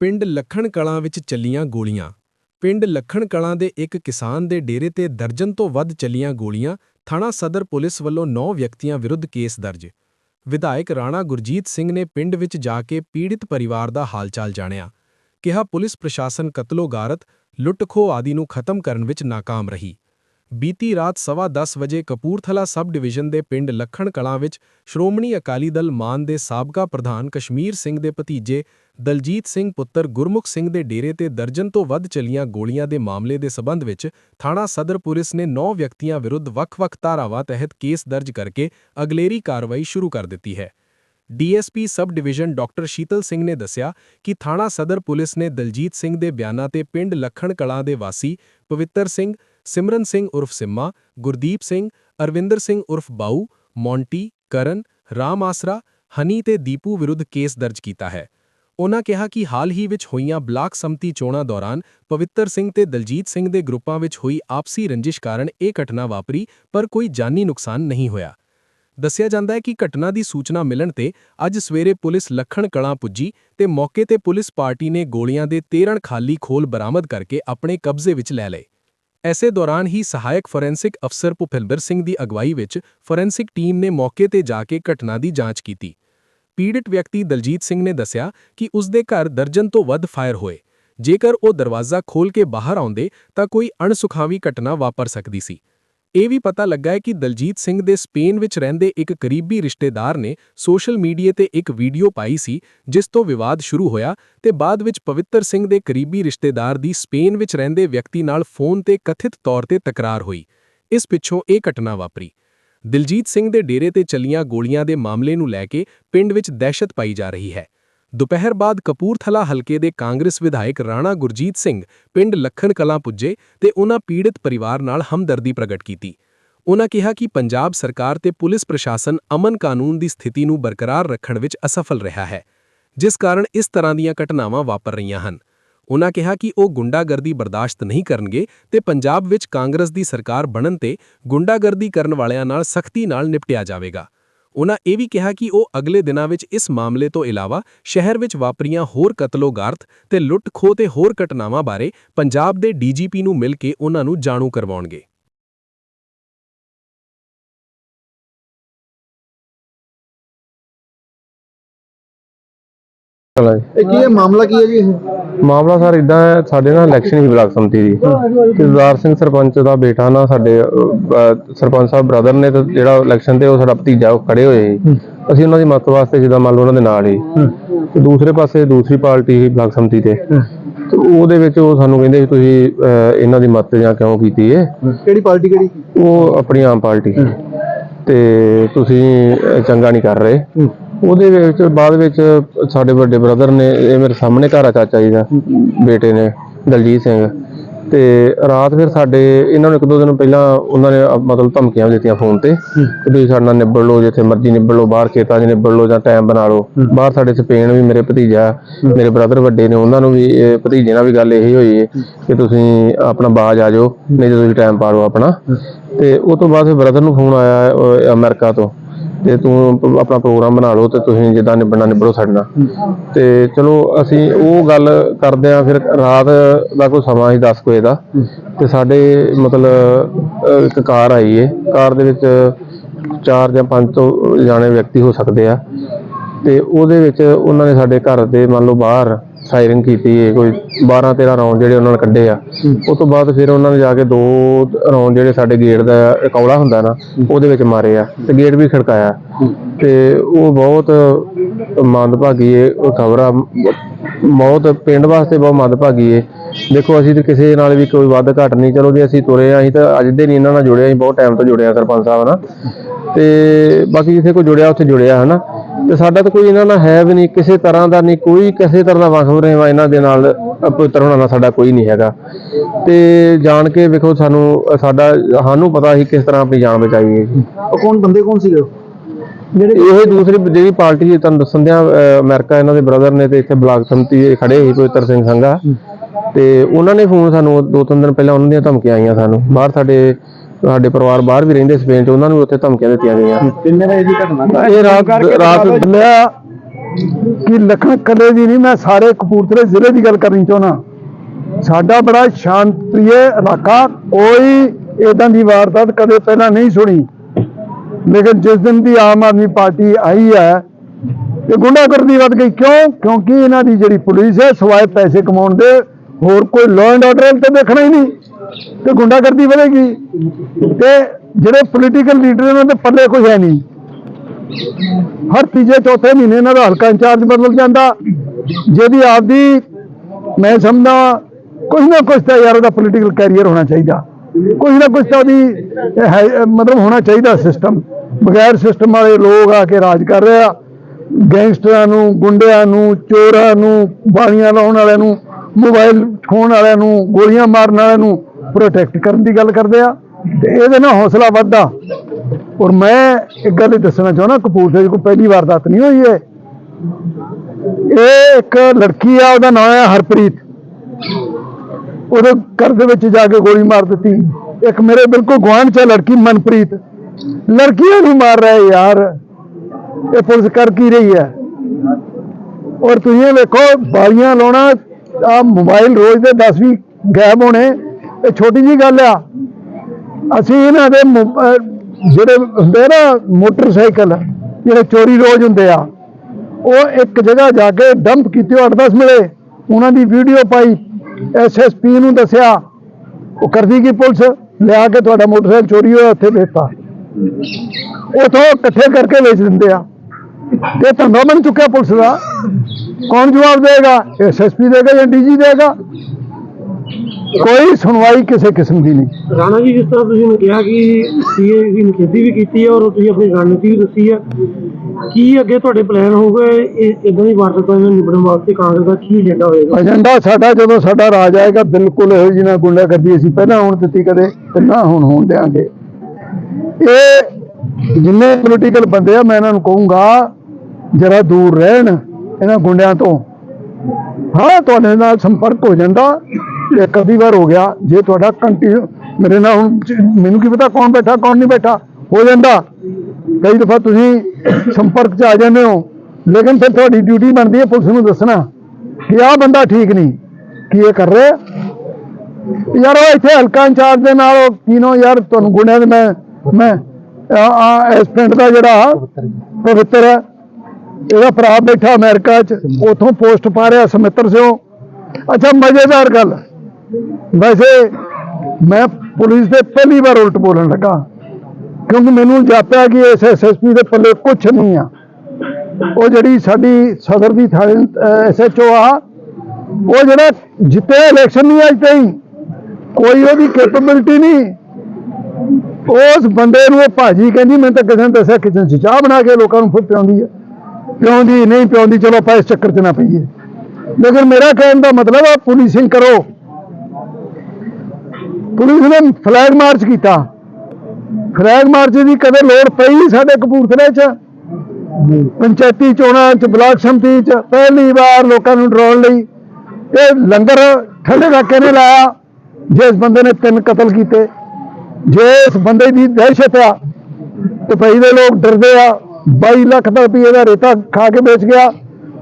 ਪਿੰਡ ਲੱਖਣ ਕਲਾਂ ਵਿੱਚ ਚੱਲੀਆਂ ਗੋਲੀਆਂ। ਪਿੰਡ ਲੱਖਣ ਕਲਾਂ ਦੇ ਇੱਕ ਕਿਸਾਨ ਦੇ ਡੇਰੇ ਤੇ ਦਰਜਨ ਤੋਂ ਵੱਧ ਚੱਲੀਆਂ ਗੋਲੀਆਂ ਥਾਣਾ ਸਦਰ ਪੁਲਿਸ ਵੱਲੋਂ 9 ਵਿਅਕਤੀਆਂ ਵਿਰੁੱਧ ਕੇਸ ਦਰਜ। ਵਿਧਾਇਕ ਰਾਣਾ ਗੁਰਜੀਤ ਸਿੰਘ ਨੇ ਪਿੰਡ ਵਿੱਚ ਜਾ ਕੇ ਪੀੜਿਤ ਪਰਿਵਾਰ ਦਾ ਹਾਲਚਾਲ ਜਾਣਿਆ। ਕਿਹਾ, ਪੁਲਿਸ ਪ੍ਰਸ਼ਾਸਨ ਕਤਲੋਗਾਰਤ ਲੁੱਟ-ਖੋਹ ਆਦਿ ਨੂੰ ਖਤਮ ਕਰਨ ਵਿੱਚ ਨਾਕਾਮ ਰਹੀ। ਬੀਤੀ ਰਾਤ ਸਵਾ 10 ਵਜੇ ਕਪੂਰਥਲਾ ਸਬ ਡਿਵੀਜ਼ਨ ਦੇ ਪਿੰਡ ਲੱਖਣ ਕਲਾਂ ਵਿੱਚ ਸ਼੍ਰੋਮਣੀ ਅਕਾਲੀ ਦਲ ਮਾਨ ਦੇ ਸਾਬਕਾ ਪ੍ਰਧਾਨ ਕਸ਼ਮੀਰ ਸਿੰਘ ਦੇ ਭਤੀਜੇ ਦਲਜੀਤ ਸਿੰਘ ਪੁੱਤਰ ਗੁਰਮੁਖ ਸਿੰਘ ਦੇ ਡੇਰੇ ਤੇ ਦਰਜਨ ਤੋਂ ਵੱਧ ਚਲੀਆਂ ਗੋਲੀਆਂ ਦੇ ਮਾਮਲੇ ਦੇ ਸਬੰਧ ਵਿੱਚ ਥਾਣਾ ਸਦਰ ਪੁਲਿਸ ਨੇ 9 ਵਿਅਕਤੀਆਂ ਵਿਰੁੱਧ ਵੱਖ-ਵੱਖ ਧਾਰਾਵਾਂ ਤਹਿਤ ਕੇਸ ਦਰਜ ਕਰਕੇ ਅਗਲੇਰੀ ਕਾਰਵਾਈ ਸ਼ੁਰੂ ਕਰ ਦਿੱਤੀ ਹੈ। DSP sub division doctor Sheetal Singh ਨੇ ਦੱਸਿਆ ਕਿ ਥਾਣਾ ਸਦਰ ਪੁਲਿਸ ਨੇ ਦਲਜੀਤ ਸਿੰਘ ਦੇ ਬਿਆਨਾਂ ਤੇ ਪਿੰਡ ਲੱਖਣ ਕਲਾਂ ਦੇ ਵਾਸੀ ਪਵਿੱਤਰ ਸਿੰਘ ਸਿਮਰਨ ਸਿੰਘ ਉਰਫ ਸਿੰਮਾ, ਗੁਰਦੀਪ ਸਿੰਘ, ਅਰਵਿੰਦਰ ਸਿੰਘ ਉਰਫ ਬਾਊ, ਮੌਂਟੀ, ਕਰਨ, ਰਾਮ ਆਸਰਾ, ਹਨੀ ਤੇ ਦੀਪੂ ਵਿਰੁੱਧ ਕੇਸ ਦਰਜ ਕੀਤਾ ਹੈ। ਉਹਨਾਂ ਕਿਹਾ ਕਿ ਹਾਲ ਹੀ ਵਿੱਚ ਹੋਈਆਂ ਬਲਾਕ ਸੰਮਤੀ ਚੋਣਾਂ ਦੌਰਾਨ ਪਵਿੱਤਰ ਸਿੰਘ ਤੇ ਦਲਜੀਤ ਸਿੰਘ ਦੇ ਗਰੁੱਪਾਂ ਵਿੱਚ ਹੋਈ ਆਪਸੀ ਰੰਜਿਸ਼ ਕਾਰਨ ਇਹ ਘਟਨਾ ਵਾਪਰੀ, ਪਰ ਕੋਈ ਜਾਨੀ ਨੁਕਸਾਨ ਨਹੀਂ ਹੋਇਆ। ਦੱਸਿਆ ਜਾਂਦਾ ਹੈ ਕਿ ਘਟਨਾ ਦੀ ਸੂਚਨਾ ਮਿਲਣ ਤੇ ਅੱਜ ਸਵੇਰੇ ਪੁਲਿਸ ਲੱਖਣ ਕਲਾਂ ਪੁੱਜੀ ਤੇ ਮੌਕੇ ਤੇ ਪੁਲਿਸ ਪਾਰਟੀ ਨੇ ਗੋਲੀਆਂ ਦੇ 13 ਖਾਲੀ ਖੋਲ ਬਰਾਮਦ ਕਰਕੇ ਆਪਣੇ ਕਬਜ਼ੇ ਵਿੱਚ ਲੈ ਲਏ। ਐਸੇ ਦੌਰਾਨ ਹੀ ਸਹਾਇਕ ਫੋਰੈਂਸਿਕ ਅਫਸਰ ਭੁਪਿੰਦਰ ਸਿੰਘ ਦੀ ਅਗਵਾਈ ਵਿੱਚ ਫੋਰੈਂਸਿਕ ਟੀਮ ਨੇ ਮੌਕੇ ਤੇ ਜਾ ਕੇ ਘਟਨਾ ਦੀ ਜਾਂਚ ਕੀਤੀ। ਪੀੜਿਤ ਵਿਅਕਤੀ ਦਲਜੀਤ ਸਿੰਘ ਨੇ ਦੱਸਿਆ ਕਿ ਉਸ ਦੇ ਘਰ ਦਰਜਨ ਤੋਂ ਵੱਧ ਫਾਇਰ ਹੋਏ। ਜੇਕਰ ਉਹ ਦਰਵਾਜ਼ਾ ਖੋਲ ਕੇ ਬਾਹਰ ਆਉਂਦੇ ਤਾਂ ਕੋਈ ਅਣਸੁਖਾਵੀ ਘਟਨਾ ਵਾਪਰ ਸਕਦੀ ਸੀ। ਇਹ ਵੀ ਪਤਾ ਲੱਗਾ ਹੈ ਕਿ ਦਲਜੀਤ ਸਿੰਘ ਦੇ ਸਪੇਨ ਵਿੱਚ ਰਹਿੰਦੇ ਇੱਕ ਕਰੀਬੀ ਰਿਸ਼ਤੇਦਾਰ ਨੇ ਸੋਸ਼ਲ ਮੀਡੀਆ ਤੇ ਇੱਕ ਵੀਡੀਓ ਪਾਈ ਸੀ, ਜਿਸ ਤੋਂ ਵਿਵਾਦ ਸ਼ੁਰੂ ਹੋਇਆ ਤੇ ਬਾਅਦ ਵਿੱਚ ਪਵਿੱਤਰ ਸਿੰਘ ਦੇ ਕਰੀਬੀ ਰਿਸ਼ਤੇਦਾਰ ਦੀ ਸਪੇਨ ਵਿੱਚ ਰਹਿੰਦੇ ਵਿਅਕਤੀ ਨਾਲ ਫੋਨ ਤੇ ਕਥਿਤ ਤੌਰ ਤੇ ਤਕਰਾਰ ਹੋਈ। ਇਸ ਪਿੱਛੋਂ ਇਹ ਘਟਨਾ ਵਾਪਰੀ। ਦਿਲਜੀਤ ਸਿੰਘ ਦੇ ਡੇਰੇ ਤੇ ਚੱਲੀਆਂ ਗੋਲੀਆਂ ਦੇ ਮਾਮਲੇ ਨੂੰ ਲੈ ਕੇ ਪਿੰਡ ਵਿੱਚ ਦਹਿਸ਼ਤ ਪਾਈ ਜਾ ਰਹੀ ਹੈ। ਦੁਪਹਿਰ ਬਾਅਦ ਕਪੂਰਥਲਾ ਹਲਕੇ ਦੇ ਕਾਂਗਰਸ ਵਿਧਾਇਕ ਰਾਣਾ ਗੁਰਜੀਤ ਸਿੰਘ ਪਿੰਡ ਲੱਖਣ ਕਲਾਂ ਪੁੱਜੇ ਤੇ ਉਹਨਾਂ ਪੀੜਤ ਪਰਿਵਾਰ ਨਾਲ ਹਮਦਰਦੀ ਪ੍ਰਗਟ ਕੀਤੀ। ਉਹਨਾਂ ਕਿਹਾ ਕਿ ਪੰਜਾਬ ਸਰਕਾਰ ਤੇ ਪੁਲਿਸ ਪ੍ਰਸ਼ਾਸਨ ਅਮਨ ਕਾਨੂੰਨ ਦੀ ਸਥਿਤੀ ਨੂੰ ਬਰਕਰਾਰ ਰੱਖਣ ਵਿੱਚ ਅਸਫਲ ਰਿਹਾ ਹੈ, ਜਿਸ ਕਾਰਨ ਇਸ ਤਰ੍ਹਾਂ ਦੀਆਂ ਘਟਨਾਵਾਂ ਵਾਪਰ ਰਹੀਆਂ ਹਨ। ਉਹਨਾਂ ਕਿਹਾ ਕਿ ਉਹ ਗੁੰਡਾਗਰਦੀ ਬਰਦਾਸ਼ਤ ਨਹੀਂ ਕਰਨਗੇ ਤੇ ਪੰਜਾਬ ਵਿੱਚ ਕਾਂਗਰਸ ਦੀ ਸਰਕਾਰ ਬਣਨ ਤੇ ਗੁੰਡਾਗਰਦੀ ਕਰਨ ਵਾਲਿਆਂ ਨਾਲ ਸਖਤੀ ਨਾਲ ਨਿਪਟਿਆ ਜਾਵੇਗਾ। ਉਨ੍ਹਾਂ ਇਹ ਵੀ ਕਿਹਾ ਕਿ ਉਹ ਅਗਲੇ ਦਿਨਾਂ ਵਿੱਚ ਇਸ ਮਾਮਲੇ ਤੋਂ ਇਲਾਵਾ ਸ਼ਹਿਰ ਵਿੱਚ ਵਾਪਰੀਆਂ ਹੋਰ ਕਤਲੋਗਾਰਤ ਤੇ ਲੁੱਟ-ਖੋਹ ਤੇ ਹੋਰ ਘਟਨਾਵਾਂ ਬਾਰੇ ਪੰਜਾਬ ਦੇ ਡੀਜੀਪੀ ਨੂੰ ਮਿਲ ਕੇ ਉਨ੍ਹਾਂ ਨੂੰ ਜਾਣੂ ਕਰਵਾਉਣਗੇ। ਚਲੋ ਜੀ। ਇਹ ਕੀ ਹੈ? ਮਾਮਲਾ ਕੀ ਹੈ ਜੀ ਇਹ? ਮਾਮਲਾ ਸਰ ਇਦਾਂ ਹੈ ਸਾਡੇ ਨਾਲ ਇਲੈਕਸ਼ਨ ਹੀ ਬਲਾਕ ਸੰਮਤੀ ਦੀ। ਕਿਰਦਾਰ ਸਿੰਘ ਸਰਪੰਚ ਦਾ ਬੇਟਾ ਨਾ ਸਾਡੇ ਅਹ, ਸਰਪੰਚ ਸਾਹਿਬ ਬ੍ਰਦਰ ਨੇ ਤੇ ਜਿਹੜਾ ਇਲੈਕਸ਼ਨ ਤੇ ਉਹ ਸਾਡਾ ਭਤੀਜਾ ਉਹ ਖੜੇ ਹੋਏ ਸੀ। ਅਸੀਂ ਉਹਨਾਂ ਦੀ ਮਦਦ ਵਾਸਤੇ ਜਿੱਦਾਂ ਮੰਨ ਲਓ ਉਹਨਾਂ ਦੇ ਨਾਲ ਹੀ। ਤੇ ਦੂਸਰੇ ਪਾਸੇ ਦੂਸਰੀ ਪਾਰਟੀ ਸੀ ਬਲਾਕ ਸੰਮਤੀ ਤੇ। ਤੇ ਉਹਦੇ ਵਿੱਚ ਉਹ ਸਾਨੂੰ ਕਹਿੰਦੇ ਵੀ ਤੁਸੀਂ ਅਹ, ਇਹਨਾਂ ਦੀ ਮਦਦ ਜਾਂ ਕਿਉਂ ਕੀਤੀ ਏ? ਕਿਹੜੀ ਪਾਰਟੀ ਕਿਹੜੀ? ਉਹ ਆਪਣੀ ਆਮ ਪਾਰਟੀ। ਤੇ ਤੁਸੀਂ ਅਹ, ਚੰਗਾ ਨਹੀਂ ਕਰ ਰਹੇ। ਉਹਦੇ ਵਿੱਚ ਬਾਅਦ ਵਿੱਚ ਸਾਡੇ ਵੱਡੇ ਬ੍ਰਦਰ ਨੇ ਇਹ ਮੇਰੇ ਸਾਹਮਣੇ ਘਰ ਆ ਚਾਚਾ ਜੀ ਦਾ ਬੇਟੇ ਨੇ ਦਲਜੀਤ ਸਿੰਘ। ਤੇ ਰਾਤ ਫਿਰ ਸਾਡੇ ਇਹਨਾਂ ਨੂੰ ਇੱਕ ਦੋ ਦਿਨ ਪਹਿਲਾਂ ਉਹਨਾਂ ਨੇ ਮਤਲਬ ਧਮਕੀਆਂ ਵੀ ਦਿੱਤੀਆਂ ਫੋਨ ਤੇ ਕਿ ਤੁਸੀਂ ਸਾਡੇ ਨਾਲ ਨਿਬੜ ਲਓ ਜਿੱਥੇ ਮਰਜ਼ੀ ਨਿਬੜ ਲਓ ਬਾਹਰ ਖੇਤਾਂ 'ਚ ਨਿਬੜ ਲਓ ਜਾਂ ਟਾਈਮ ਬਣਾ ਲਓ। ਬਾਹਰ ਸਾਡੇ ਸਪੇਨ ਵੀ ਮੇਰੇ ਭਤੀਜਾ ਮੇਰੇ ਬ੍ਰਦਰ ਵੱਡੇ ਨੇ ਉਹਨਾਂ ਨੂੰ ਵੀ ਭਤੀਜੇ ਨਾਲ ਵੀ ਗੱਲ ਇਹੀ ਹੋਈ ਹੈ ਕਿ ਤੁਸੀਂ ਆਪਣਾ ਬਾਜ ਆ ਜਾਓ ਨਹੀਂ ਤਾਂ ਤੁਸੀਂ ਟਾਈਮ ਪਾ ਲਓ ਆਪਣਾ। ਤੇ ਉਹ ਤੋਂ ਬਾਅਦ ਫਿਰ ਬ੍ਰਦਰ ਨੂੰ ਫੋਨ ਆਇਆ ਅਮਰੀਕਾ ਤੋਂ। ਤੇ ਤੂੰ ਪ- ਆਪਣਾ ਪ੍ਰੋਗਰਾਮ ਬਣਾ ਲਓ ਤੇ ਤੁਸੀਂ ਜਿੱਦਾਂ ਨਿਬੜਨਾ ਨਿਬੜੋ ਸਾਡੇ ਨਾਲ। ਤੇ ਚਲੋ ਅਸੀਂ ਉਹ ਗੱਲ ਕਰਦੇ ਆ ਫਿਰ ਰਾਤ ਦਾ ਕੋਈ ਸਮਾਂ ਸੀ 10 ਵਜੇ ਦਾ ਤੇ ਸਾਡੇ ਮਤਲਬ ਅਹ, ਇੱਕ ਕਾਰ ਆਈ ਏ। ਕਾਰ ਦੇ ਵਿੱਚ ਚਾਰ ਜਾਂ ਪੰਜ ਤੋਂ ਜਾਣੇ ਵਿਅਕਤੀ ਹੋ ਸਕਦੇ ਆ। ਤੇ ਉਹਦੇ ਵਿੱਚ ਉਹਨਾਂ ਨੇ ਸਾਡੇ ਘਰ ਦੇ ਮੰਨ ਲਓ ਬਾਹਰ ਫਾਇਰਿੰਗ ਕੀਤੀ ਹੈ ਕੋਈ 12 13 ਰਾਉਂਡ ਜਿਹੜੇ ਉਹਨਾਂ ਨੇ ਕੱਢੇ ਆ। ਉਸ ਤੋਂ ਬਾਅਦ ਫਿਰ ਉਹਨਾਂ ਨੇ ਜਾ ਕੇ ਦੋ ਰਾਉਂਡ ਜਿਹੜੇ ਸਾਡੇ ਗੇਟ ਦਾ ਕੌਲਾ ਹੁੰਦਾ ਨਾ ਉਹਦੇ ਵਿੱਚ ਮਾਰੇ ਆ ਤੇ ਗੇਟ ਵੀ ਖੜਕਾਇਆ। ਤੇ ਉਹ ਬਹੁਤ ਮੰਦਭਾਗੀ ਇਹ ਖਬਰ ਆ। ਬਹੁਤ ਪਿੰਡ ਵਾਸਤੇ ਬਹੁਤ ਮੰਦਭਾਗੀ ਹੈ ਦੇਖੋ ਅਸੀਂ ਤੇ ਕਿਸੇ ਨਾਲ ਵੀ ਕੋਈ ਵੱਧ ਘੱਟ ਨਹੀਂ। ਚਲੋ ਜੇ ਅਸੀਂ ਤੁਰੇ ਆ ਅਸੀਂ ਤਾਂ ਅੱਜ ਦੇ ਨਹੀਂ ਇਹਨਾਂ ਨਾਲ ਜੁੜੇ ਅਸੀਂ ਬਹੁਤ ਟਾਈਮ ਤੋਂ ਜੁੜੇ ਆ ਸਰਪੰਚ ਸਾਹਿਬ ਨਾਲ। ਤੇ ਬਾਕੀ ਜਿੱਥੇ ਕੋਈ ਜੁੜਿਆ ਉੱਥੇ ਜੁੜਿਆ ਹਨਾ? ਤੇ ਸਾਡਾ ਤਾਂ ਕੋਈ ਇਹਨਾਂ ਨਾਲ ਹੈ ਵੀ ਨਹੀਂ ਕਿਸੇ ਤਰ੍ਹਾਂ ਦਾ ਨਹੀਂ ਕੋਈ ਕਿਸੇ ਤਰ੍ਹਾਂ ਦਾ ਵਸੂ ਰਹੇ ਇਹਨਾਂ ਦੇ ਨਾਲ ਪਵਿੱਤਰ ਹੋਣਾ ਨਾਲ ਸਾਡਾ ਕੋਈ ਨਹੀਂ ਹੈਗਾ। ਤੇ ਜਾਣ ਕੇ ਵੇਖੋ ਸਾਨੂੰ ਸਾਡਾ ਸਾਨੂੰ ਪਤਾ ਸੀ ਕਿਸ ਤਰ੍ਹਾਂ ਆਪਣੀ ਜਾਨ ਬਚਾਈ ਹੈ ਉਹ ਕੌਣ ਬੰਦੇ ਕੌਣ ਸੀਗੇ ਜਿਹੜੇ ਇਹ ਦੂਸਰੀ ਜਿਹੜੀ ਪਾਰਟੀ ਤੁਹਾਨੂੰ ਦੱਸਣ ਦਿਆਂ ਅਹ, ਅਮਰੀਕਾ ਇਹਨਾਂ ਦੇ ਬ੍ਰਦਰ ਨੇ ਤੇ ਇੱਥੇ ਬਲਾਕ ਸੰਮਤੀ ਦੇ ਖੜੇ ਸੀ ਪਵਿੱਤਰ ਸਿੰਘ ਸੰਘਾ। ਤੇ ਉਹਨਾਂ ਨੇ ਫੋਨ ਸਾਨੂੰ ਦੋ ਤਿੰਨ ਦਿਨ ਪਹਿਲਾਂ ਉਹਨਾਂ ਦੀਆਂ ਧਮਕੀਆਂ ਆਈਆਂ ਸਾਨੂੰ। ਬਾਹਰ ਸਾਡੇ ਸਾਡੇ ਪਰਿਵਾਰ ਬਾਹਰ ਵੀ ਰਹਿੰਦੇ ਸਪੇਨ ਚ ਉਹਨਾਂ ਨੂੰ ਵੀ ਉੱਥੇ ਧਮਕੀਆਂ ਦਿੱਤੀਆਂ ਗਈਆਂ। ਕਿੰਨੇ ਵਜੇ ਦੀ ਘਟਨਾ? ਇਹ ਰਾਤ ਰਾਤ ਮੈਂ ਕਿ ਲਖਨ ਕਲੇ ਦੀ ਨਹੀਂ ਮੈਂ ਸਾਰੇ ਕਪੂਰਥਲੇ ਜ਼ਿਲ੍ਹੇ ਦੀ ਗੱਲ ਕਰਨੀ ਚਾਹੁੰਦਾ। ਸਾਡਾ ਬੜਾ ਸ਼ਾਂਤਪ੍ਰਿਯ ਇਲਾਕਾ ਕੋਈ ਇਦਾਂ ਦੀ ਵਾਰਦਾਤ ਕਦੇ ਪਹਿਲਾਂ ਨਹੀਂ ਸੁਣੀ। ਲੇਕਿਨ ਜਿਸ ਦਿਨ ਦੀ ਆਮ ਆਦਮੀ ਪਾਰਟੀ ਆਈ ਹੈ ਤੇ ਗੁੰਡਾਗਰਦੀ ਵੱਧ ਗਈ। ਕਿਉਂ? ਕਿਉਂਕਿ ਇਹਨਾਂ ਦੀ ਜਿਹੜੀ ਪੁਲਿਸ ਹੈ ਸਵਾਏ ਪੈਸੇ ਕਮਾਉਣ ਦੇ ਹੋਰ ਕੋਈ ਲਾਅ ਐਂਡ ਆਰਡਰ ਤੇ ਦੇਖਣਾ ਹੀ ਨਹੀਂ। ਤੇ ਗੁੰਡਾਗਰਦੀ ਵਧੇਗੀ। ਤੇ ਜਿਹੜੇ ਪੋਲੀਟੀਕਲ ਲੀਡਰ ਇਹਨਾਂ ਦੇ ਪੱਲੇ ਕੁਝ ਹੈ ਨਹੀਂ। ਹਰ ਤੀਜੇ, ਚੌਥੇ ਮਹੀਨੇ ਇਹਨਾਂ ਦਾ ਹਲਕਾ ਇੰਚਾਰਜ ਬਦਲ ਜਾਂਦਾ। ਜਿਹਦੀ ਆਪਦੀ, ਮੈਂ ਸਮਝਦਾ ਕੁਝ ਨਾ ਕੁਝ ਤਾਂ ਯਾਰ ਉਹਦਾ ਪੋਲੀਟੀਕਲ ਕੈਰੀਅਰ ਹੋਣਾ ਚਾਹੀਦਾ। ਕੁਝ ਨਾ ਕੁਝ ਤਾਂ ਉਹਦੀ ਹੈ- ਮਤਲਬ ਹੋਣਾ ਚਾਹੀਦਾ ਸਿਸਟਮ ਬਗੈਰ ਸਿਸਟਮ ਵਾਲੇ ਲੋਕ ਆ ਕੇ ਰਾਜ ਕਰ ਰਹੇ। ਆ ਗੈਂਗਸਟਰਾਂ ਨੂੰ, ਗੁੰਡਿਆਂ ਨੂੰ, ਚੋਰਾਂ ਨੂੰ, ਬਾਣੀਆਂ ਲਾਉਣ ਵਾਲਿਆਂ ਨੂੰ, ਮੋਬਾਈਲ ਖੋਣ ਵਾਲਿਆਂ ਨੂੰ, ਗੋਲੀਆਂ ਮਾਰਨ ਵਾਲਿਆਂ ਨੂੰ ਪ੍ਰੋਟੈਕਟ ਕਰਨ ਦੀ ਗੱਲ ਕਰਦੇ ਆ ਤੇ ਇਹਦੇ ਨਾਲ ਹੌਸਲਾ ਵੱਧਦਾ। ਔਰ ਮੈਂ ਇੱਕ ਗੱਲ ਦੱਸਣਾ ਚਾਹੁੰਦਾ, ਕਪੂਰਥਲੇ 'ਚ ਕੋਈ ਪਹਿਲੀ ਵਾਰਦਾਤ ਨਹੀਂ ਹੋਈ ਹੈ। ਇਹ ਇੱਕ ਲੜਕੀ ਆ, ਉਹਦਾ ਨਾਮ ਹੈ ਹਰਪ੍ਰੀਤ। ਉਹਦੇ ਘਰ ਦੇ ਵਿੱਚ ਜਾ ਕੇ ਗੋਲੀ ਮਾਰ ਦਿੱਤੀ। ਇੱਕ ਮੇਰੇ ਬਿਲਕੁਲ ਗੁਆਂਢ 'ਚ ਹੈ ਲੜਕੀ ਮਨਪ੍ਰੀਤ। ਲੜਕੀਆਂ ਨੂੰ ਮਾਰ ਰਿਹਾ ਯਾਰ। ਇਹ ਪੁਲਿਸ ਕਰ ਕੀ ਰਹੀ ਹੈ? ਔਰ ਤੁਸੀਂ ਵੇਖੋ, ਬਾਲੀਆਂ ਲਾਉਣਾ ਆ ਮੋਬਾਈਲ ਰੋਜ਼ ਦੇ 10 ਵੀ ਗਾਇਬ ਹੋਣੇ। ਇਹ ਛੋਟੀ ਜੀ ਗੱਲ ਆ। ਅਸੀਂ ਇਹਨਾਂ ਦੇ ਜਿਹੜੇ ਹੁੰਦੇ ਨਾ, ਮੋਟਰਸਾਈਕਲ, ਜਿਹੜੇ ਚੋਰੀ ਰੋਜ਼ ਹੁੰਦੇ ਆ, ਉਹ ਇੱਕ ਜਗ੍ਹਾ ਜਾ ਕੇ ਡੰਪ ਕੀਤੇ 8-10 ਮਿਲੇ। ਉਹਨਾਂ ਦੀ ਵੀਡੀਓ ਪਾਈ ਐਸਐਸਪੀ ਨੂੰ ਦੱਸਿਆ, ਉਹ ਕਰਦੀ ਕੀ ਪੁਲਿਸ? ਲਿਆ ਕੇ ਤੁਹਾਡਾ ਮੋਟਰਸਾਈਕਲ ਚੋਰੀ ਹੋਇਆ, ਉੱਥੇ ਵੇਚਤਾ। ਉਥੋਂ ਇਕੱਠੇ ਕਰਕੇ ਵੇਚ ਦਿੰਦੇ ਆ। ਇਹ ਧੰਦਾ ਬਣ ਚੁੱਕਿਆ ਪੁਲਿਸ ਦਾ। ਕੌਣ ਜਵਾਬ ਦੇਗਾ ਐਸਐਸਪੀ ਦੇਗਾ ਜਾਂ ਡੀਜੀ ਦੇਗਾ ਕੋਈ ਸੁਣਵਾਈ ਕਿਸੇ ਕਿਸਮ ਦੀ ਨਹੀਂ। ਰਾਣਾ ਜੀ ਜਿਸ ਤਰ੍ਹਾਂ ਤੁਸੀਂ ਨੇ ਕਿਹਾ ਕਿ ਸੀਏ ਦੀ ਨਿਖੇਧੀ ਵੀ ਕੀਤੀ ਹੈ ਔਰ ਤੁਸੀਂ ਆਪਣੀ ਰਣਨੀਤੀ ਵੀ ਦੱਸੀ ਹੈ ਕੀ ਅੱਗੇ ਤੁਹਾਡੇ ਪਲਾਨ ਹੋਊਗਾ? ਇਹ ਇਦਾਂ ਦੀ ਵਾਰਦਾਤਾਂ ਨੂੰ ਨਿਬੜਨ ਵਾਸਤੇ ਕਾਂਗਰਸ ਦਾ ਕੀ ਏਜੰਡਾ ਹੋਏਗਾ? ਏਜੰਡਾ ਸਾਡਾ ਜਦੋਂ ਸਾਡਾ ਰਾਜ ਆਏਗਾ ਬਿਲਕੁਲ ਇਹੋ ਜਿਹੀ ਨਾ ਗੁੰਡਾਗਰਦੀ ਅਸੀਂ ਪਹਿਲਾਂ ਹੋਣ ਦਿੱਤੀ ਕਦੇ ਤੇ ਨਾ ਹੁਣ ਹੋਣ ਦੇਾਂਗੇ ਇਹ ਜਿੰਨੇ ਪੋਲੀਟੀਕਲ ਬੰਦੇ ਆ ਮੈਂ ਇਹਨਾਂ ਨੂੰ ਕਹੂੰਗਾ ਜਰਾ ਦੂਰ ਰਹਿਣ ਇਹਨਾਂ ਗੁੰਡਿਆਂ ਤੋਂ। ਹਾਂ ਤੁਹਾਡੇ ਨਾਲ ਸੰਪਰਕ ਹੋ ਜਾਂਦਾ ਇਹ ਕਦੀ ਵਾਰ ਹੋ ਗਿਆ ਜੇ ਤੁਹਾਡਾ ਕੰਟੀਨਿਊ ਮੇਰੇ ਨਾਲ ਹੁਣ ਮੈਨੂੰ ਕੀ ਪਤਾ ਕੌਣ ਬੈਠਾ ਕੌਣ ਨਹੀਂ ਬੈਠਾ ਹੋ ਜਾਂਦਾ। ਕਈ ਦਫਾ ਤੁਸੀਂ ਸੰਪਰਕ 'ਚ ਆ ਜਾਂਦੇ ਹੋ ਲੇਕਿਨ ਫਿਰ ਤੁਹਾਡੀ ਡਿਊਟੀ ਬਣਦੀ ਹੈ ਪੁਲਿਸ ਨੂੰ ਦੱਸਣਾ ਕਿ ਆਹ ਬੰਦਾ ਠੀਕ ਨਹੀਂ ਕੀ ਇਹ ਕਰ ਰਿਹਾ ਯਾਰ ਉਹ ਇੱਥੇ ਹਲਕਾ ਇੰਚਾਰਜ ਦੇ ਨਾਲ ਕੀਨੋ ਯਾਰ ਤੁਹਾਨੂੰ ਗੁਣਿਆਂ ਮੈਂ ਮੈਂ ਇਸ ਪਿੰਡ ਦਾ ਜਿਹੜਾ ਪਵਿੱਤਰ ਹੈ। ਇਹਦਾ ਭਰਾ ਬੈਠਾ ਅਮਰੀਕਾ 'ਚ, ਉਥੋਂ ਪੋਸਟ ਪਾ ਰਿਹਾ ਸਮਿੱਤਰ ਸਿਓ। ਅੱਛਾ, ਮਜ਼ੇਦਾਰ ਗੱਲ। ਵੈਸੇ ਮੈਂ ਪੁਲਿਸ ਦੇ ਪਹਿਲੀ ਵਾਰ ਉਲਟ ਬੋਲਣ ਲੱਗਾ, ਕਿਉਂਕਿ ਮੈਨੂੰ ਜਾਪਿਆ ਕਿ ਇਸ ਐਸਐਸਪੀ ਦੇ ਪੱਲੇ ਕੁਝ ਨਹੀਂ ਆ। ਉਹ ਜਿਹੜੀ ਸਾਡੀ ਸਦਰ ਦੀ ਥਾਣੇ ਐਸਐਚਓ ਆ, ਉਹ ਜਿਹੜਾ ਜਿੱਤੇ ਇਲੈਕਸ਼ਨ ਨਹੀਂ ਅੱਜ ਤਾਈਂ, ਕੋਈ ਉਹਦੀ ਕੈਪੇਬਿਲਿਟੀ ਨਹੀਂ। ਉਸ ਬੰਦੇ ਨੂੰ ਉਹ ਭਾਜੀ ਕਹਿੰਦੀ, ਮੈਂ ਤਾਂ ਕਿਸੇ ਨੇ ਦੱਸਿਆ ਕਿਚਨ 'ਚ ਚਾਹ ਬਣਾ ਕੇ ਲੋਕਾਂ ਨੂੰ ਫਿਰ ਪਿਆਉਂਦੀ ਹੈ ਪਿਆਉਂਦੀ ਨਹੀਂ ਪਿਆਉਂਦੀ ਚਲੋ ਆਪਾਂ ਇਸ ਚੱਕਰ 'ਚ ਨਾ ਪਈਏ। ਲੇਕਿਨ ਮੇਰਾ ਕਹਿਣ ਦਾ ਮਤਲਬ ਆ ਪੁਲਿਸਿੰਗ ਕਰੋ। ਪੁਲਿਸ ਨੇ ਫਲੈਗ ਮਾਰਚ ਕੀਤਾ। ਫਲੈਗ ਮਾਰਚ ਦੀ ਕਦੇ ਲੋੜ ਪਈ ਸਾਡੇ ਕਪੂਰਥਲੇ 'ਚ। ਪੰਚਾਇਤੀ ਚੋਣਾਂ 'ਚ, ਬਲਾਕ ਸੰਮਤੀ 'ਚ, ਪਹਿਲੀ ਵਾਰ ਲੋਕਾਂ ਨੂੰ ਡਰਾਉਣ ਲਈ ਇਹ ਲੰਗਰ ਠੰਡੇ ਇਲਾਕੇ ਨੇ ਲਾਇਆ ਜਿਸ ਬੰਦੇ ਨੇ ਤਿੰਨ ਕਤਲ ਕੀਤੇ। ਜਿਸ ਬੰਦੇ ਦੀ ਦਹਿਸ਼ਤ ਆ, ਤੇ ਭਈ ਦੇ ਲੋਕ ਡਰਦੇ ਆ 22 ਲੱਖ ਦਾ ਰੁਪਏ ਦਾ ਰੇਤਾ ਖਾ ਕੇ ਵੇਚ ਗਿਆ।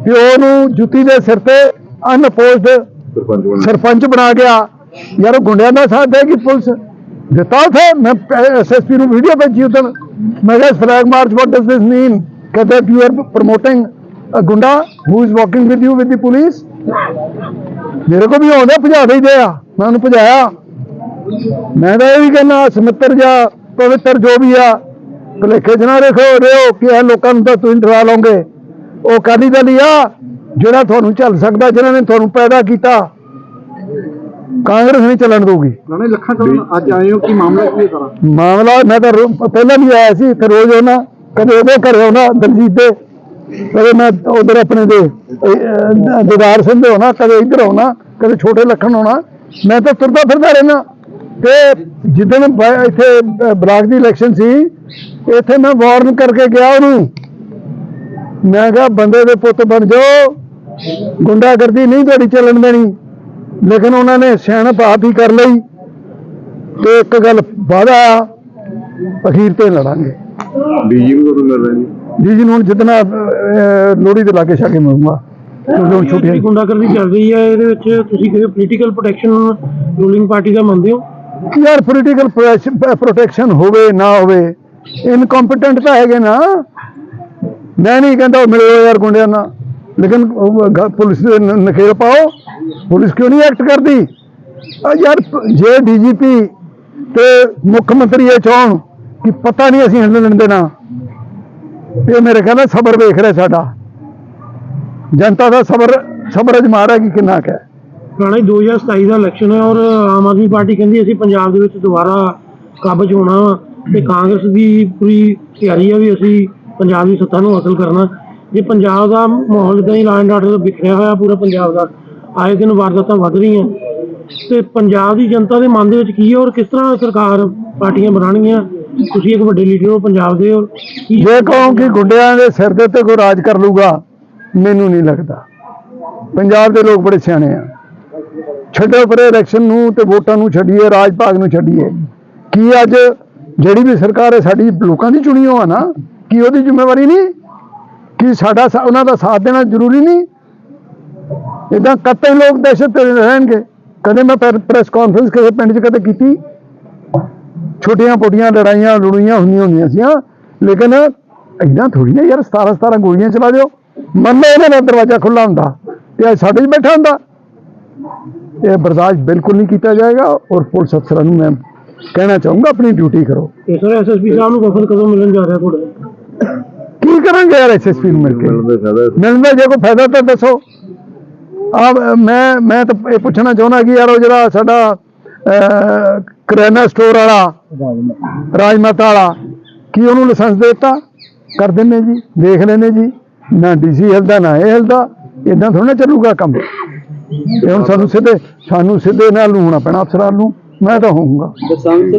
ਪਿਓ ਨੂੰ ਜੁੱਤੀ ਦੇ ਸਿਰ ਤੇ ਅਨਪੋਸਡ ਸਰਪੰਚ ਬਣਾ ਗਿਆ। ਯਾਰ ਉਹ ਗੁੰਡਿਆਂ ਦਾ ਸਾਥ ਦੇਗੀ ਪੁਲਿਸ ਦਿੱਤਾ ਉਥੇ। ਮੈਂ ਐਸਐਸਪੀ ਨੂੰ ਵੀਡੀਓ ਭੇਜੀ ਉਦੋਂ ਮੈਂ ਕਿਹਾ flag march what does this mean ਕਹਿੰਦਾ you are promoting a goonda who is walking with you with the police ਮੇਰੇ ਕੋ ਵੀ ਆਉਂਦਾ ਭਜਾ ਦੇ ਆ। ਮੈਂ ਉਹਨੂੰ ਭਜਾਇਆ। ਮੈਂ ਤਾਂ ਇਹ ਵੀ ਕਹਿੰਦਾ ਸਮਿੱਤਰ ਜਾਂ ਪਵਿੱਤਰ ਜੋ ਵੀ ਆ ਭੁਲੇਖੇ ਚ ਨਾ ਰੱਖੋ ਰਿਓ ਕਿ ਇਹ ਲੋਕਾਂ ਨੂੰ ਤਾਂ ਤੁਸੀਂ ਡਰਾ ਲਓਗੇ। ਉਹ ਕਾਲੀ ਦਲ ਆ? ਜਿਹੜਾ ਤੁਹਾਨੂੰ ਚੱਲ ਸਕਦਾ ਜਿਨ੍ਹਾਂ ਨੇ ਤੁਹਾਨੂੰ ਪੈਦਾ ਕੀਤਾ ਕਾਂਗਰਸ ਨਹੀਂ ਚੱਲਣ ਦਊਗੀ। ਜੀ, ਲੱਖਾਂ ਟਨ ਅੱਜ ਆਏ ਹੋ ਕੀ ਮਾਮਲਾ ਕੀ ਸਾਰਾ? ਮਾਮਲਾ ਮੈਂ ਤਾਂ ਪਹਿਲਾਂ ਵੀ ਆਇਆ ਸੀ ਇੱਥੇ ਰੋਜ਼ ਆਉਣਾ ਕਦੇ ਉਹਦੇ ਘਰੇ ਆਉਣਾ ਦਲਜੀਤ ਦੇ ਕਦੇ ਮੈਂ ਉਧਰ ਆਪਣੇ ਦੇ ਦੀਦਾਰ ਸਿੰਘ ਹੋਣਾ ਕਦੇ ਇੱਧਰ ਆਉਣਾ ਕਦੇ ਛੋਟੇ ਲੱਖਣ ਹੋਣਾ ਮੈਂ ਤਾਂ ਤੁਰਦਾ ਫਿਰਦਾ ਰਹਿਣਾ ਤੇ ਜਿੱਦਣ ਇੱਥੇ ਬਲਾਕ ਦੀ ਇਲੈਕਸ਼ਨ ਸੀ ਇੱਥੇ ਮੈਂ ਵਾਰਨ ਕਰਕੇ ਗਿਆ ਉਹਨੂੰ। ਮੈਂ ਕਿਹਾ ਬੰਦੇ ਦੇ ਪੁੱਤ ਬਣ ਜਾਓ। ਗੁੰਡਾਗਰਦੀ ਨਹੀਂ ਤੁਹਾਡੀ ਚੱਲਣ ਦੇਣੀ। ਲੇਕਿਨ ਉਹਨਾਂ ਨੇ ਸਿਆਣਪ ਆਪ ਹੀ ਕਰ ਲਈ ਤੇ ਇੱਕ ਗੱਲ ਵਾਦਾ ਅਖੀਰ ਤੇ ਲੜਾਂਗੇ। ਡੀਜੀ ਨੂੰ ਕਦੋਂ ਮਿਲ ਰਹੇ ਜੀ ਡੀਜੀ ਨੂੰ ਹੁਣ ਜਿੱਦਣਾ ਲੋੜੀ ਦੇ ਲਾਗੇ ਛਾਗੇ ਮਿਲੂੰਗਾ। ਕਿਉਂਕਿ ਛੁੱਟੀਆਂ ਗੁੰਡਾਗਰਦੀ ਚੱਲ ਰਹੀ ਹੈ ਇਹਦੇ ਵਿੱਚ ਤੁਸੀਂ ਕਿਸੇ ਪੋਲੀਟੀਕਲ ਪ੍ਰੋਟੈਕਸ਼ਨ ਰੂਲਿੰਗ ਪਾਰਟੀ ਦਾ ਮੰਨਦੇ ਹੋ? ਯਾਰ ਪੋਲੀਟੀਕਲ ਪ੍ਰੋਟੈਕਸ਼ਨ ਹੋਵੇ, ਨਾ ਹੋਵੇ ਇਨਕੰਪੀਟੈਂਟ ਤਾਂ ਹੈਗੇ ਨਾ। ਮੈਂ ਨਹੀਂ ਕਹਿੰਦਾ ਉਹ ਮਿਲਿਓ ਯਾਰ ਗੁੰਡਿਆਂ ਨਾਲ, ਲੇਕਿਨ ਪੁਲਿਸ ਦੇ ਨਖੇਲ ਪਾਓ। ਪੁਲਿਸ ਕਿਉਂ ਨਹੀਂ ਐਕਟ ਕਰਦੀ? ਆ ਯਾਰ ਪ- ਜੇ ਡੀਜੀਪੀ ਤੇ ਮੁੱਖ ਮੰਤਰੀ ਇਹ ਚਾਹਣ ਕਿ ਪਤਾ ਨਹੀਂ ਅਸੀਂ ਹਿੰਦ ਲੈਂਦੇ ਨਾ ਇਹ ਮੇਰੇ ਖਿਆਲ ਸਬਰ ਵੇਖ ਰਿਹਾ ਸਾਡਾ। ਜਨਤਾ ਦਾ ਸਬਰ ਸਬਰ ਅਜਮਾ ਰਿਹਾ ਕਿ ਕਿੰਨਾ ਕੁ ਹੈ। ਰਾਣਾ ਜੀ 2027 ਦਾ ਇਲੈਕਸ਼ਨ ਹੈ ਔਰ ਆਮ ਆਦਮੀ ਪਾਰਟੀ ਕਹਿੰਦੀ ਅਸੀਂ ਪੰਜਾਬ ਦੇ ਵਿੱਚ ਦੁਬਾਰਾ ਕਾਬਜ ਹੋਣਾ ਵਾ ਤੇ ਕਾਂਗਰਸ ਦੀ ਪੂਰੀ ਤਿਆਰੀ ਆ ਵੀ ਅਸੀਂ ਪੰਜਾਬ ਦੀ ਸੱਤਾ ਨੂੰ ਹਾਸਲ ਕਰਨਾ। ਜੇ ਪੰਜਾਬ ਦਾ ਮਾਹੌਲ ਇਦਾਂ ਹੀ ਲਾਅ ਐਂਡ ਆਰਡਰ ਵਿਖਰਿਆ ਹੋਇਆ ਪੂਰਾ ਪੰਜਾਬ ਦਾ, ਆਏ ਦਿਨ ਵਾਰਦਾਤਾਂ ਵੱਧ ਰਹੀਆਂ। ਤੇ ਪੰਜਾਬ ਦੀ ਜਨਤਾ ਦੇ ਮਨ ਦੇ ਵਿੱਚ ਕੀ ਹੈ ਔਰ ਕਿਸ ਤਰ੍ਹਾਂ ਸਰਕਾਰ ਪਾਰਟੀਆਂ ਬਣਾਉਣਗੀਆਂ? ਤੁਸੀਂ ਇੱਕ ਵੱਡੇ ਲੀਡਰ ਹੋ, ਪੰਜਾਬ ਦੇ ਔਰ ਜੇ ਕਹੋ ਕਿ ਗੁੰਡਿਆਂ ਦੇ ਸਿਰ ਦੇ ਉੱਤੇ ਕੋਈ ਰਾਜ ਕਰ ਲੂਗਾ ਮੈਨੂੰ ਨਹੀਂ ਲੱਗਦਾ। ਪੰਜਾਬ ਦੇ ਲੋਕ ਬੜੇ ਸਿਆਣੇ ਆ। ਛੱਡੋ ਪਰੇ ਇਲੈਕਸ਼ਨ ਨੂੰ ਤੇ ਵੋਟਾਂ ਨੂੰ ਛੱਡੀਏ, ਰਾਜ ਭਾਗ ਨੂੰ ਛੱਡੀਏ। ਕੀ ਅੱਜ ਜਿਹੜੀ ਵੀ ਸਰਕਾਰ ਹੈ ਸਾਡੀ ਲੋਕਾਂ ਦੀ ਚੁਣੀ ਹੋਆ ਨਾ, ਕੀ ਉਹਦੀ ਜ਼ਿੰਮੇਵਾਰੀ ਨਹੀਂ? ਕੀ ਸਾਡਾ ਉਹਨਾਂ ਦਾ ਸਾਥ ਦੇਣਾ ਜ਼ਰੂਰੀ ਨਹੀਂ? ਇਦਾਂ ਕਦੇ ਲੋਕ ਦਹਿਸ਼ਤ ਤੇ ਰਹਿਣਗੇ। ਕਦੇ ਮੈਂ ਪ੍ਰੈਸ ਕਾਨਫਰੰਸ ਕਿਸੇ ਪਿੰਡ 'ਚ ਕਦੇ ਕੀਤੀ। ਛੋਟੀਆਂ ਪੋਟੀਆਂ ਲੜਾਈਆਂ ਲੜੂਈਆਂ ਹੁੰਦੀਆਂ ਹੁੰਦੀਆਂ ਸੀ ਲੇਕਿਨ ਇਦਾਂ ਥੋੜੀ ਨਾ ਯਾਰ 17 17 ਗੋਲੀਆਂ ਚਲਾ ਦਿਓ। ਮੰਨ ਲਓ ਇਹਨਾਂ ਦਾ ਦਰਵਾਜ਼ਾ ਖੁੱਲਾ ਹੁੰਦਾ ਤੇ ਅੱਜ ਸਾਡੇ 'ਚ ਬੈਠਾ ਹੁੰਦਾ। ਇਹ ਬਰਦਾਸ਼ਤ ਬਿਲਕੁਲ ਨਹੀਂ ਕੀਤਾ ਜਾਏਗਾ ਔਰ ਪੁਲਿਸ ਅਫਸਰਾਂ ਨੂੰ ਮੈਂ ਕਹਿਣਾ ਚਾਹੂੰਗਾ ਆਪਣੀ ਡਿਊਟੀ ਕਰੋ। ਸਰ ਐਸਐਸਪੀ ਸਾਹਿਬ ਨੂੰ ਵਫਦ ਕਦੋਂ ਮਿਲਣ ਜਾ ਰਿਹਾ ਤੁਹਾਡੇ ਕੀ ਕਰਾਂਗੇ ਯਾਰ ਐਸਐਸਪੀ ਨੂੰ ਮਿਲ ਕੇ? ਮਿਲਦਾ ਜੇ ਕੋਈ ਫਾਇਦਾ ਤਾਂ ਦੱਸੋ। ਆ ਮੈਂ ਮੈਂ ਤਾਂ ਇਹ ਪੁੱਛਣਾ ਚਾਹੁੰਦਾ ਕਿ ਯਾਰ ਉਹ ਜਿਹੜਾ ਸਾਡਾ ਕਰਿਆਨਾ ਸਟੋਰ ਵਾਲਾ ਰਾਜਮਾਤਾ ਵਾਲਾ ਕੀ ਉਹਨੂੰ ਲਾਇਸੈਂਸ ਦੇ ਦਿੱਤਾ? ਕਰ ਦਿੰਨੇ ਜੀ ਦੇਖ ਲੈਨੇ ਜੀ। ਨਾ ਡੀਸੀ ਹਿਲਦਾ ਨਾ ਇਹ ਹਿਲਦਾ ਇਦਾਂ ਥੋੜਾ ਚੱਲੂਗਾ ਕੰਮ। ਇਹ ਹੁਣ ਸਾਨੂੰ ਸਿੱਧੇ ਸਾਨੂੰ ਸਿੱਧੇ ਨਾਲ ਨੂੰ ਹੋਣਾ ਪੈਣਾ ਅਫਸਰਾਂ ਨੂੰ। ਮੈਂ ਤਾਂ ਹੋਊਂਗਾ।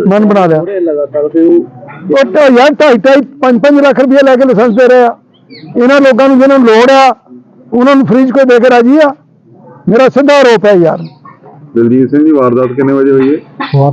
ਮਨ ਬਣਾ ਲਿਆ। ਉਹ ਤਾਂ ਯਾਰ ਢਾਈ ਢਾਈ ਪੰਜ ਪੰਜ ਲੱਖ ਰੁਪਏ ਲੈ ਕੇ ਲਾਇਸੈਂਸ ਦੇ ਰਹੇ। ਆ ਇਹਨਾਂ ਲੋਕਾਂ ਨੂੰ ਜਿਹਨਾਂ ਨੂੰ ਲੋੜ ਆ ਉਹਨਾਂ ਨੂੰ ਫ੍ਰੀਜ ਕੋਈ ਦੇ ਕੇ ਰਾਜੀ ਆ। ਮੇਰਾ ਸਿੱਧਾ ਆਰੋਪ ਹੈ ਯਾਰ। ਦਲਜੀਤ ਸਿੰਘ ਦੀ ਵਾਰਦਾਤ ਕਿੰਨੇ ਵਜੇ ਹੋਈ ਹੈ?